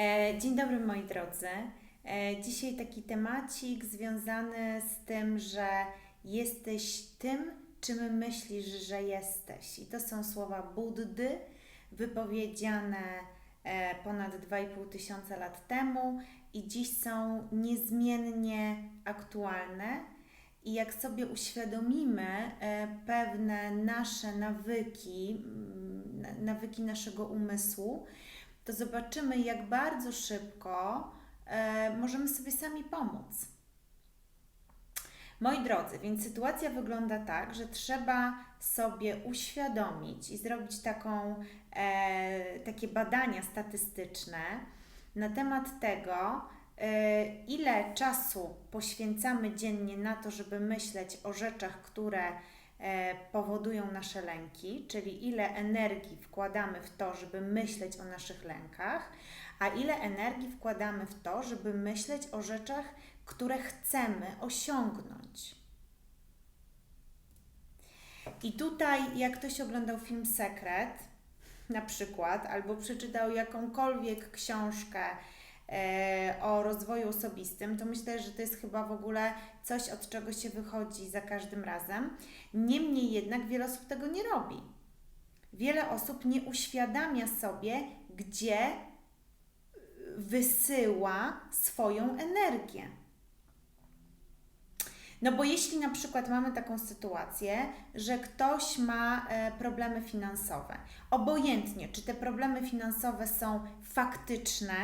E, Dzień dobry moi drodzy. E, Dzisiaj taki temacik związany z tym, że jesteś tym, czym myślisz, że jesteś. I to są słowa Buddy, wypowiedziane e, ponad 2,5 tysiąca lat temu i dziś są niezmiennie aktualne. I jak sobie uświadomimy pewne nasze nawyki, na- nawyki naszego umysłu, to zobaczymy, jak bardzo szybko e, możemy sobie sami pomóc. Moi drodzy, więc sytuacja wygląda tak, że trzeba sobie uświadomić i zrobić taką, e, takie badania statystyczne na temat tego, e, ile czasu poświęcamy dziennie na to, żeby myśleć o rzeczach, które powodują nasze lęki, czyli ile energii wkładamy w to, żeby myśleć o naszych lękach, a ile energii wkładamy w to, żeby myśleć o rzeczach, które chcemy osiągnąć. I tutaj, jak ktoś oglądał film Sekret, na przykład, albo przeczytał jakąkolwiek książkę e, o rozwoju osobistym, to myślę, że to jest chyba w ogóle coś, od czego się wychodzi za każdym razem. Niemniej jednak wiele osób tego nie robi. Wiele osób nie uświadamia sobie, gdzie wysyła swoją energię. No bo jeśli na przykład mamy taką sytuację, że ktoś ma e, problemy finansowe, obojętnie czy te problemy finansowe są faktyczne,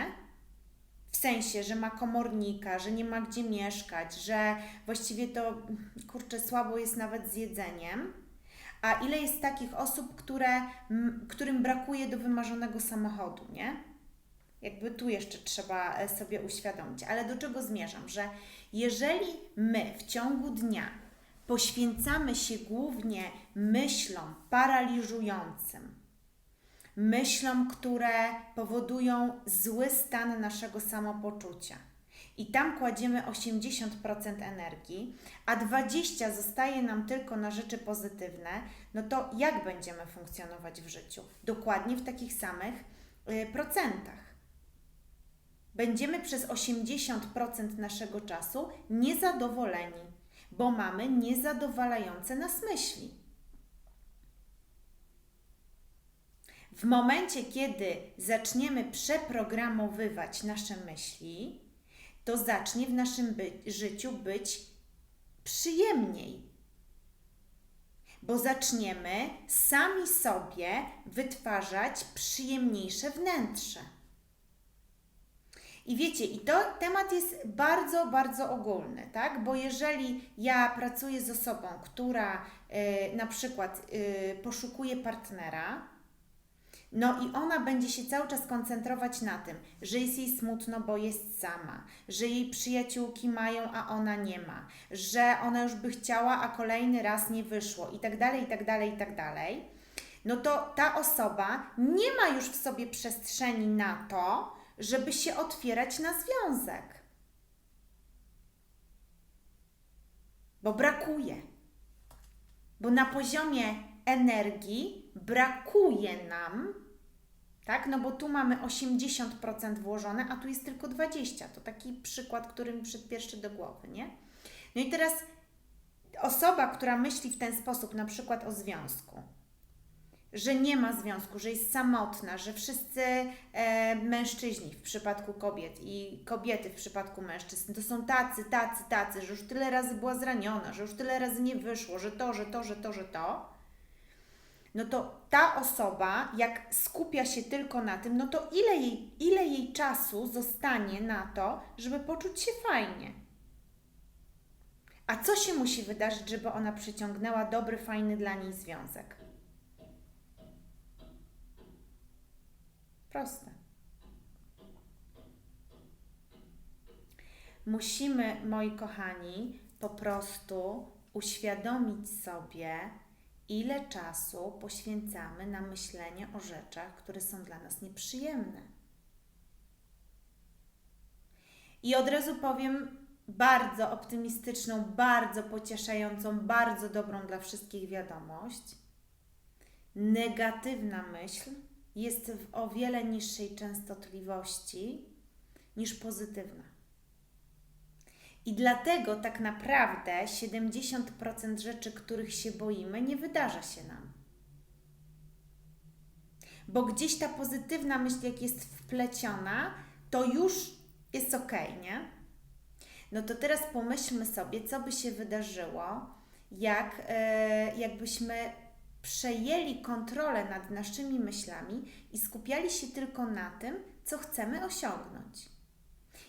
w sensie, że ma komornika, że nie ma gdzie mieszkać, że właściwie to kurczę słabo jest nawet z jedzeniem, a ile jest takich osób, które, którym brakuje do wymarzonego samochodu, nie? Jakby tu jeszcze trzeba e, sobie uświadomić. Ale do czego zmierzam? Że jeżeli my w ciągu dnia poświęcamy się głównie myślom paraliżującym, myślom, które powodują zły stan naszego samopoczucia, i tam kładziemy 80% energii, a 20% zostaje nam tylko na rzeczy pozytywne, no to jak będziemy funkcjonować w życiu? Dokładnie w takich samych y, procentach będziemy przez 80% naszego czasu niezadowoleni, bo mamy niezadowalające nas myśli. W momencie, kiedy zaczniemy przeprogramowywać nasze myśli, to zacznie w naszym by- życiu być przyjemniej. Bo zaczniemy sami sobie wytwarzać przyjemniejsze wnętrze. I wiecie, i to temat jest bardzo, bardzo ogólny, tak? Bo jeżeli ja pracuję z osobą, która y, na przykład y, poszukuje partnera, no i ona będzie się cały czas koncentrować na tym, że jest jej smutno, bo jest sama, że jej przyjaciółki mają, a ona nie ma, że ona już by chciała, a kolejny raz nie wyszło i tak dalej, i tak dalej, i tak dalej. No to ta osoba nie ma już w sobie przestrzeni na to, żeby się otwierać na związek. Bo brakuje. Bo na poziomie energii brakuje nam, tak? No bo tu mamy 80% włożone, a tu jest tylko 20%. To taki przykład, który mi przyszedł pierwszy do głowy, nie? No i teraz osoba, która myśli w ten sposób, na przykład o związku, że nie ma związku, że jest samotna, że wszyscy e, mężczyźni w przypadku kobiet i kobiety w przypadku mężczyzn to są tacy, tacy, tacy, że już tyle razy była zraniona, że już tyle razy nie wyszło, że to, że to, że to, że to. No to ta osoba, jak skupia się tylko na tym, no to ile jej, ile jej czasu zostanie na to, żeby poczuć się fajnie? A co się musi wydarzyć, żeby ona przyciągnęła dobry, fajny dla niej związek? Proste. Musimy, moi kochani, po prostu uświadomić sobie, ile czasu poświęcamy na myślenie o rzeczach, które są dla nas nieprzyjemne. I od razu powiem bardzo optymistyczną, bardzo pocieszającą, bardzo dobrą dla wszystkich wiadomość. Negatywna myśl jest w o wiele niższej częstotliwości niż pozytywna. I dlatego tak naprawdę 70% rzeczy, których się boimy, nie wydarza się nam. Bo gdzieś ta pozytywna myśl, jak jest wpleciona, to już jest ok, nie? No to teraz pomyślmy sobie, co by się wydarzyło, jak e, jakbyśmy przejęli kontrolę nad naszymi myślami i skupiali się tylko na tym, co chcemy osiągnąć.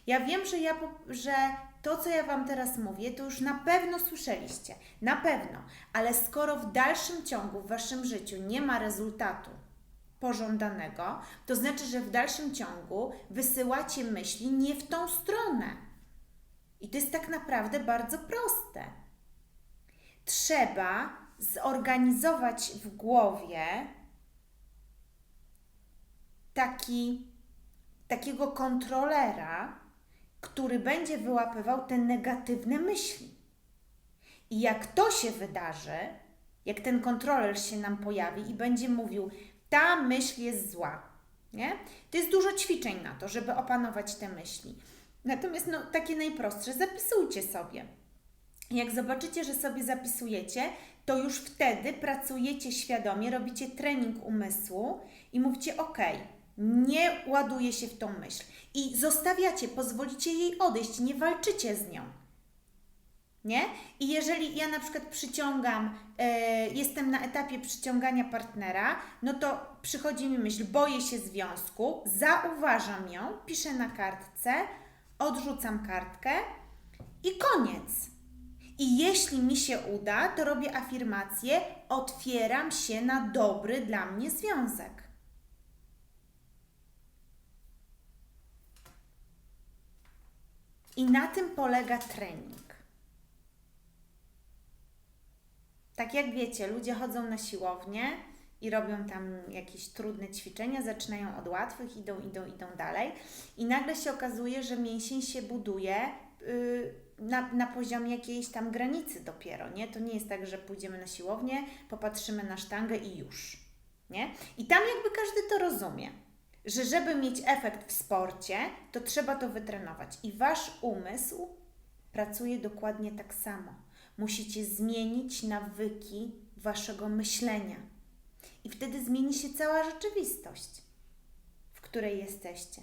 Ja wiem, że, ja, że to, co ja Wam teraz mówię, to już na pewno słyszeliście, na pewno, ale skoro w dalszym ciągu w Waszym życiu nie ma rezultatu pożądanego, to znaczy, że w dalszym ciągu wysyłacie myśli nie w tą stronę. I to jest tak naprawdę bardzo proste. Trzeba zorganizować w głowie taki, takiego kontrolera, który będzie wyłapywał te negatywne myśli. I jak to się wydarzy, jak ten kontroler się nam pojawi i będzie mówił, ta myśl jest zła, nie? To jest dużo ćwiczeń na to, żeby opanować te myśli. Natomiast no, takie najprostsze, zapisujcie sobie. Jak zobaczycie, że sobie zapisujecie, to już wtedy pracujecie świadomie, robicie trening umysłu i mówicie: OK, nie ładuję się w tą myśl. I zostawiacie, pozwolicie jej odejść, nie walczycie z nią. Nie? I jeżeli ja na przykład przyciągam, e, jestem na etapie przyciągania partnera, no to przychodzi mi myśl, boję się związku, zauważam ją, piszę na kartce, odrzucam kartkę i koniec. I jeśli mi się uda, to robię afirmację, otwieram się na dobry dla mnie związek. I na tym polega trening. Tak jak wiecie, ludzie chodzą na siłownię i robią tam jakieś trudne ćwiczenia, zaczynają od łatwych, idą, idą, idą dalej, i nagle się okazuje, że mięsień się buduje. Yy, na, na poziomie jakiejś tam granicy dopiero, nie? To nie jest tak, że pójdziemy na siłownię, popatrzymy na sztangę i już, nie? I tam jakby każdy to rozumie, że żeby mieć efekt w sporcie, to trzeba to wytrenować. I Wasz umysł pracuje dokładnie tak samo. Musicie zmienić nawyki Waszego myślenia. I wtedy zmieni się cała rzeczywistość, w której jesteście.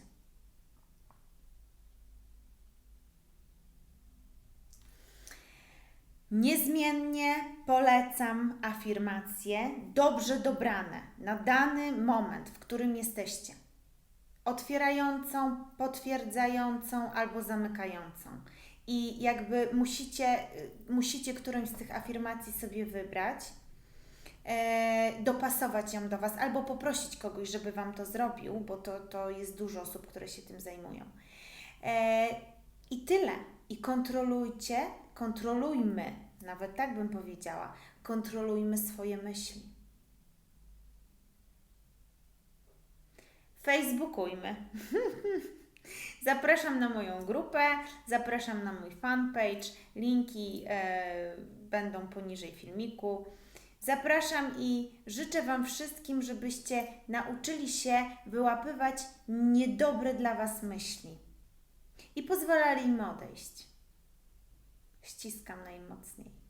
Niezmiennie polecam afirmacje dobrze dobrane na dany moment, w którym jesteście. Otwierającą, potwierdzającą albo zamykającą. I jakby musicie, musicie którąś z tych afirmacji sobie wybrać, e, dopasować ją do Was, albo poprosić kogoś, żeby Wam to zrobił, bo to, to jest dużo osób, które się tym zajmują. E, I tyle. I kontrolujcie, kontrolujmy, nawet tak bym powiedziała, kontrolujmy swoje myśli. Facebookujmy. zapraszam na moją grupę, zapraszam na mój fanpage. Linki e, będą poniżej filmiku. Zapraszam i życzę Wam wszystkim, żebyście nauczyli się wyłapywać niedobre dla Was myśli i pozwalali im odejść. Ściskam najmocniej.